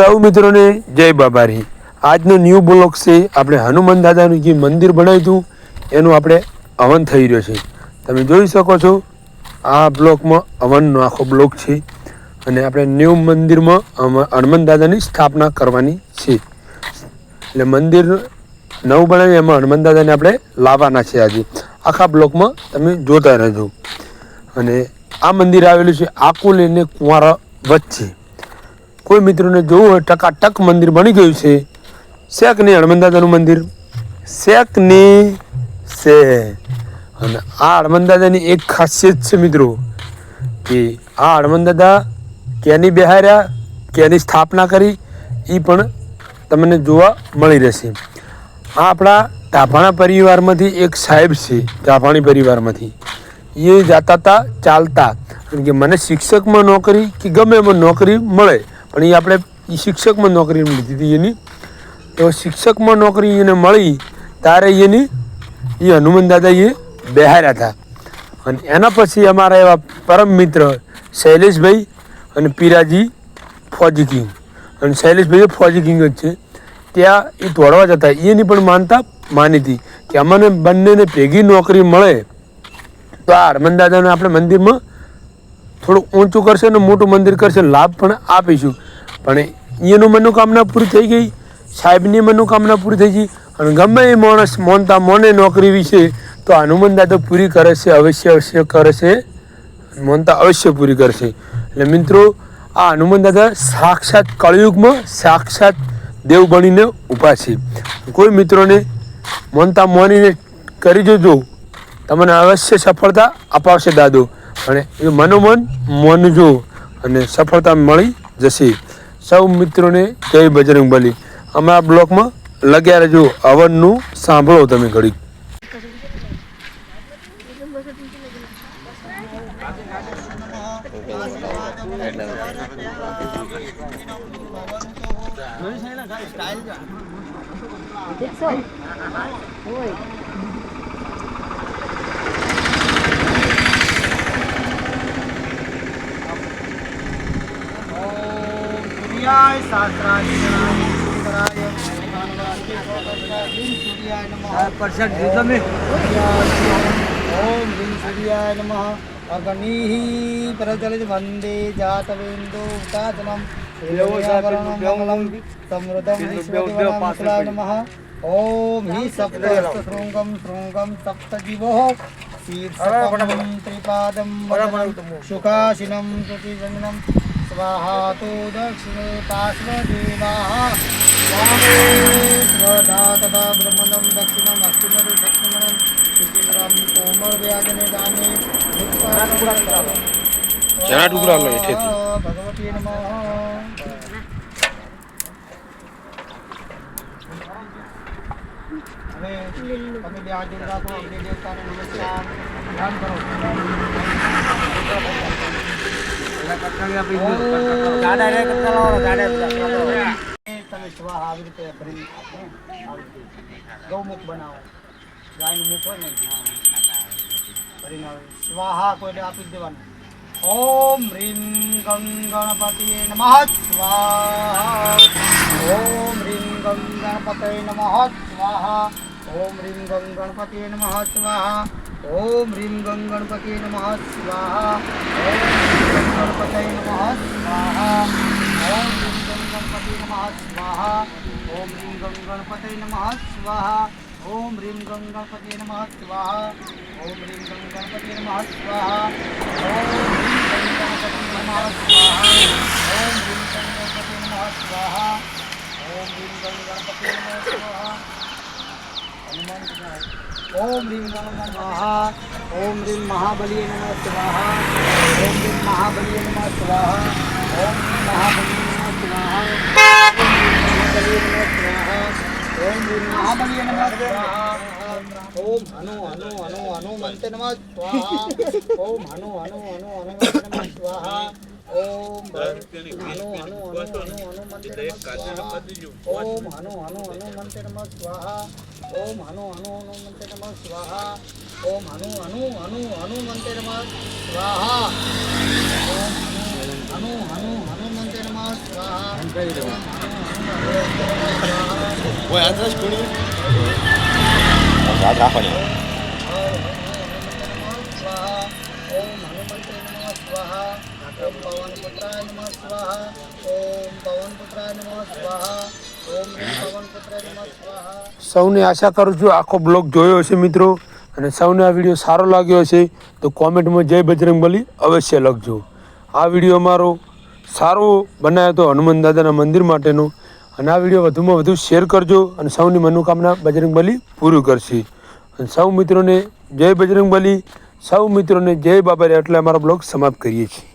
સૌ મિત્રોને જય બાબારી. આજનો ન્યૂ બ્લોક છે, આપણે હનુમાન દાદાનું જે મંદિર બનાવ્યું હતું, એનું આપણે હવન થઈ રહ્યો છે. તમે જોઈ શકો છો, આ બ્લોકમાં હવનનો આખો બ્લોક છે અને આપણે ન્યૂ મંદિરમાં હનુમાન દાદાની સ્થાપના કરવાની છે. એટલે મંદિર નવું બનાવ્યું એમાં હનુમાન દાદાને આપણે લાવવાના છે આજે. આખા બ્લોકમાં તમે જોતા રહેજો. અને આ મંદિર આવેલું છે, આકુલ અને કુંવારા વચ્ચે. કોઈ મિત્રોને જોવું હોય, ટકાટક મંદિર બની ગયું છે. શેકની નહીં મંદિર. શેકની છે. અને આ હનુમાન દાદાની એક ખાસિયત છે મિત્રો, કે આ હનુમાન દાદા ક્યાંની કેની સ્થાપના કરી એ પણ તમને જોવા મળી રહેશે. આ આપણા ટાભાણા પરિવારમાંથી એક સાહેબ છે, ટાભાણી પરિવારમાંથી. એ જાતા હતા ચાલતા. કારણ કે મને શિક્ષકમાં નોકરી કે ગમે એમાં નોકરી મળે. પણ એ આપણે એ શિક્ષકમાં નોકરી લીધી હતી એની. તો શિક્ષકમાં નોકરી એને મળી, ત્યારે એની એ હનુમાન દાદા એ બેહાર્યા હતા અને એના પછી અમારા એવા પરમ મિત્ર શૈલેષભાઈ અને પીરાજી ફોજી કિંગ. અને શૈલેષભાઈ ફોજી કિંગ જ છે. ત્યાં એ દોડવા જતા. એની પણ માનતા માની હતી કે અમને બંનેને ભેગી નોકરી મળે, તો આ હનુમાન દાદાને આપણે મંદિરમાં થોડું ઊંચું કરશે ને મોટું મંદિર કરશે, લાભ પણ આપીશું. પણ એનું મનોકામના પૂરી થઈ ગઈ, સાહેબની મનોકામના પૂરી થઈ ગઈ, અને ગમે એ માણસ મોનતા મોને નોકરી વિશે તો હનુમાન દાદા પૂરી કરે છે, અવશ્ય અવશ્ય કરે છે, મોનતા અવશ્ય પૂરી કરશે. એટલે મિત્રો, આ હનુમાન દાદા સાક્ષાત કળયુગમાં સાક્ષાત દેવ બનીને ઊભા છે. કોઈ મિત્રોને મોનતા મોનીને કરી જોજો, તમને અવશ્ય સફળતા અપાવશે દાદો. અને એ મનોમન મોનજો, અને સફળતા મળી જશે. સૌ મિત્રોને જય બજરંગ બલી. અમારા બ્લોકમાં લગ્યા રહેજો. અવનનું સાંભળો તમે ઘડી શાસ્ત્રાય સૂર્યાય સૂર્યાય નમઃ ઓમ હ્રીમ સૂર્યાય નમઃ અગ્નિઃ પ્રજલિત વંદે જાતવેન્દો ઉતાચનમ મંગલમ સમૃદ્ધમ વિશ્વદેવનામકલાય નમઃ ઓમ હિ સપ્ત શૃંગમ શૃંગમ સપ્ત સુખાશિનમ પ્રતિજનમ સ્વાહા તો દક્ષિણે પાર્શ્વદેવાः સ્વધા તથા બ્રહ્મણમ દક્ષિણમ અસ્તિનમ દક્ષિણમ સુચિત્રમ કોમર વ્યાજને દાને જરા ટુકડા લો હેઠેથી. ભગવતી નમઃ હવે તમે બે હાથ જોડી રાખો અગ્નિ દેવતાને નમસ્કાર ધ્યાન કરો તમે સ્વાહ આવી રીતે ભરી ગૌમુખ બનાવો. ગાયનું મુખ હોય ને? ભરીને સ્વાહા કોઈને આપી દેવાનું. ઓમ રીમ ગંગ ગણપતિએ નમઃ. સ્વાહા. ઓમ રીમ ગંગ ગણપતય નમઃ. સ્વાહા. ઓમ રીમ ગંગ ગણપતિએ નમઃ. સ્વાહા. ઓમ રીમ ગંગ ગણપતિએ નમઃ. સ્વાહા. ઓમ રીમ ગંગ ગણપતય નમઃ સ્વાહા ઓમ રીમ ગંગ ગણપતિએ નમઃ સ્વાહા ઓમ રીમ ગંગ ગણપતય નમઃ સ્વાહા ઓમ રીમ ગંગ ગણપતિએ નમઃ સ્વાહા ઓમ રીમ ગંગ ગણપતિએ નમઃ સ્વાહા ઓમ રીમ ગંગ ગણપતિએ નમઃ સ્વાહા ઓમ રીમ ગંગ ગણપતિએ નમઃ સ્વાહા ઓમ રીમ નમઃ સ્વાહા ઓમ રીમ ગણપતિ સ્વાહા. ઓમ રીમ મહાબલીય નમઃ સ્વાહા. ઓમ મહાબલીય નમઃ સ્વાહા. મહાબલીય નમઃ સ્વાહા. ઓમ રીમ મહાબલીય નમઃ સ્વાહા. ઓમ હનુ હનુ હનુ હનુ મંતે નમઃ સ્વાહા. ઓમ હનુ હનુ હનુ હનુ નમઃ સ્વાહા. ઓમ હનુ હનુ હનુ હનુ હનુ મંતે નમઃ સ્વાહા ઓમ હનુ ઓમ હનુ હનુ હનુ મંતે નમઃ ઓમ હનુ હનુ હનુ હનુ મંતે નમઃ ઓમ હનુ હનુ હનુ મંતે નમઃ સ્વાહા સ્વાહા પવનપુત્રાય નમઃ સ્વાહા ઓમ પવનપુત્રાય નમઃ સ્વાહા ઓમ પવનપુત્રાય નમઃ સ્વાહા સૌને આશા કરું છું આખો બ્લોગ જોયો હશે મિત્રો, અને સૌને આ વીડિયો સારો લાગ્યો હશે, તો કોમેન્ટમાં જય બજરંગબલી અવશ્ય લખજો. આ વીડિયો અમારો સારો બનાવ્યો હતો હનુમાન દાદાના મંદિર માટેનો, અને આ વીડિયો વધુમાં વધુ શેર કરજો અને સૌની મનોકામના બજરંગબલી પૂરું કરશે. અને સૌ મિત્રોને જય બજરંગબલી સૌ મિત્રોને જય બાબા એટલે અમારો બ્લોગ સમાપ્ત કરીએ છીએ.